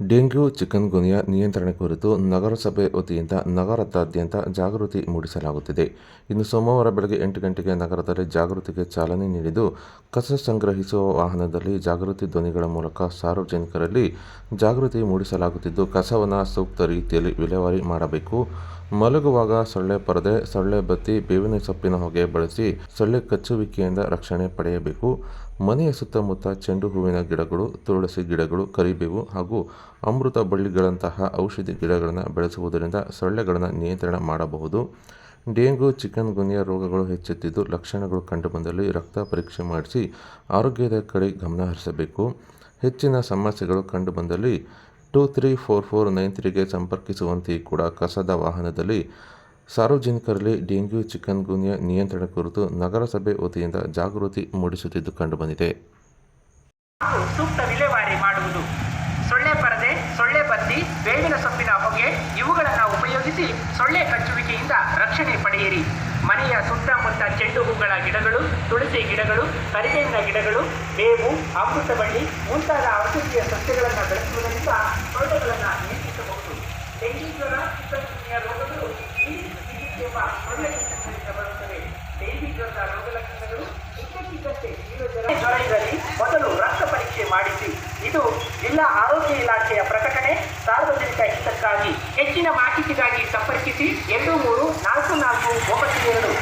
Dengue chicken ಗುನ್ಯಾ ನಿಯಂತ್ರಣ ಕುರಿತು ನಗರಸಭೆ ವತಿಯಿಂದ ನಗರದಾದ್ಯಂತ ಜಾಗೃತಿ ಮೂಡಿಸಲಾಗುತ್ತಿದೆ. ಇನ್ನು ಸೋಮವಾರ ಬೆಳಗ್ಗೆ ಎಂಟು ಗಂಟೆಗೆ ನಗರದಲ್ಲಿ ಜಾಗೃತಿಗೆ ಚಾಲನೆ ನೀಡಿದ್ದು, ಕಸ ಸಂಗ್ರಹಿಸುವ ವಾಹನದಲ್ಲಿ ಜಾಗೃತಿ ಧ್ವನಿಗಳ ಮೂಲಕ ಸಾರ್ವಜನಿಕರಲ್ಲಿ ಜಾಗೃತಿ ಮೂಡಿಸಲಾಗುತ್ತಿದ್ದು, ಕಸವನ್ನು ಸೂಕ್ತ ರೀತಿಯಲ್ಲಿ ವಿಲೇವಾರಿ ಮಾಡಬೇಕು. ಮಲಗುವಾಗ ಸೊಳ್ಳೆ ಪರದೆ, ಸೊಳ್ಳೆ ಬತ್ತಿ, ಬೇವಿನ ಸೊಪ್ಪಿನ ಹೊಗೆ ಬಳಸಿ ಸೊಳ್ಳೆ ಕಚ್ಚುವಿಕೆಯಿಂದ ರಕ್ಷಣೆ ಪಡೆಯಬೇಕು. ಮನೆಯ ಸುತ್ತಮುತ್ತ ಚೆಂಡು ಹೂವಿನ ಗಿಡಗಳು, ತುಳಸಿ ಗಿಡಗಳು, ಕರಿಬೇವು ಹಾಗೂ ಅಮೃತ ಬಳ್ಳಿಗಳಂತಹ ಔಷಧಿ ಗಿಡಗಳನ್ನು ಬೆಳೆಸುವುದರಿಂದ ಸೊಳ್ಳೆಗಳನ್ನು ನಿಯಂತ್ರಣ ಮಾಡಬಹುದು. ಡೆಂಗು, ಚಿಕನ್ ಗುನ್ಯಾ ರೋಗಗಳು ಹೆಚ್ಚುತ್ತಿದ್ದು ಲಕ್ಷಣಗಳು ಕಂಡುಬಂದಲ್ಲಿ ರಕ್ತ ಪರೀಕ್ಷೆ ಮಾಡಿಸಿ ಆರೋಗ್ಯದ ಕಡೆ ಗಮನ ಹರಿಸಬೇಕು. ಹೆಚ್ಚಿನ ಸಮಸ್ಯೆಗಳು ಕಂಡುಬಂದಲ್ಲಿ two three four four nine ತ್ರೀಗೆ ಸಂಪರ್ಕಿಸುವಂತೆ ಕೂಡ ಕಸದ ವಾಹನದಲ್ಲಿ ಸಾರ್ವಜನಿಕರಲ್ಲಿ ಡೆಂಗ್ಯೂ ಚಿಕನ್ ಗುನ್ಯಾ ನಿಯಂತ್ರಣ ಕುರಿತು ನಗರಸಭೆ ವತಿಯಿಂದ ಜಾಗೃತಿ ಮೂಡಿಸುತ್ತಿದ್ದು ಕಂಡುಬಂದಿದೆ. ಸೂಕ್ತ ವಿಲೇವಾರಿ ಮಾಡುವುದು. ಬತ್ತಿ ಬೇವಿನ ಸೊಪ್ಪಿನ ಹೊಗೆ, ಇವುಗಳನ್ನು ಉಪಯೋಗಿಸಿ ಸೊಳ್ಳೆ ಕಚ್ಚುವಿಕೆಯಿಂದ ರಕ್ಷಣೆ ಪಡೆಯಿರಿ. ಮನೆಯ ಸುತ್ತಮುತ್ತ ಚೆಂಡು ಹೂಗಳ ಗಿಡಗಳು, ತುಳಸಿ ಗಿಡಗಳು, ಕರಿಬೇವಿನ ಗಿಡಗಳು ಬೇವು ಅಮೃತಬಳ್ಳಿ ಮುಂತಾದ ಔಷಧೀಯ ಸಸ್ಯಗಳನ್ನು ಬೆಳೆಸುವುದರಿಂದ ಸೊಳ್ಳೆಗಳನ್ನು ನಿಯಂತ್ರಿಸಬಹುದು. ಡೆಂಗಿ ಜ್ವರ ಚಿಕ್ಕನ್ಗುನ್ಯಾ ರೋಗಗಳು ಚಿಕಿತ್ಸೆಯ ಸೊಳ್ಳೆ ಕಚ್ಚುವಿಕೆಯಿಂದ ಬರುತ್ತವೆ. ಡೆಂಗಿ ಜ್ವರದ ರೋಗ ಲಕ್ಷಣಗಳು ಇದ್ದಕ್ಕಿದ್ದಂತೆ ಜ್ವರ ಇದರಲ್ಲಿ ಮೊದಲು ಮಾಡಿಸಿ. ಇದು ಜಿಲ್ಲಾ ಆರೋಗ್ಯ ಇಲಾಖೆಯ ಪ್ರಕಟಣೆ. ಸಾರ್ವಜನಿಕ ಹಿತಕ್ಕಾಗಿ ಹೆಚ್ಚಿನ ಮಾಹಿತಿಗಾಗಿ ಸಂಪರ್ಕಿಸಿ. ಎರಡು ಮೂರು ನಾಲ್ಕು ನಾಲ್ಕು ಒಂಬತ್ತು ಎರಡು.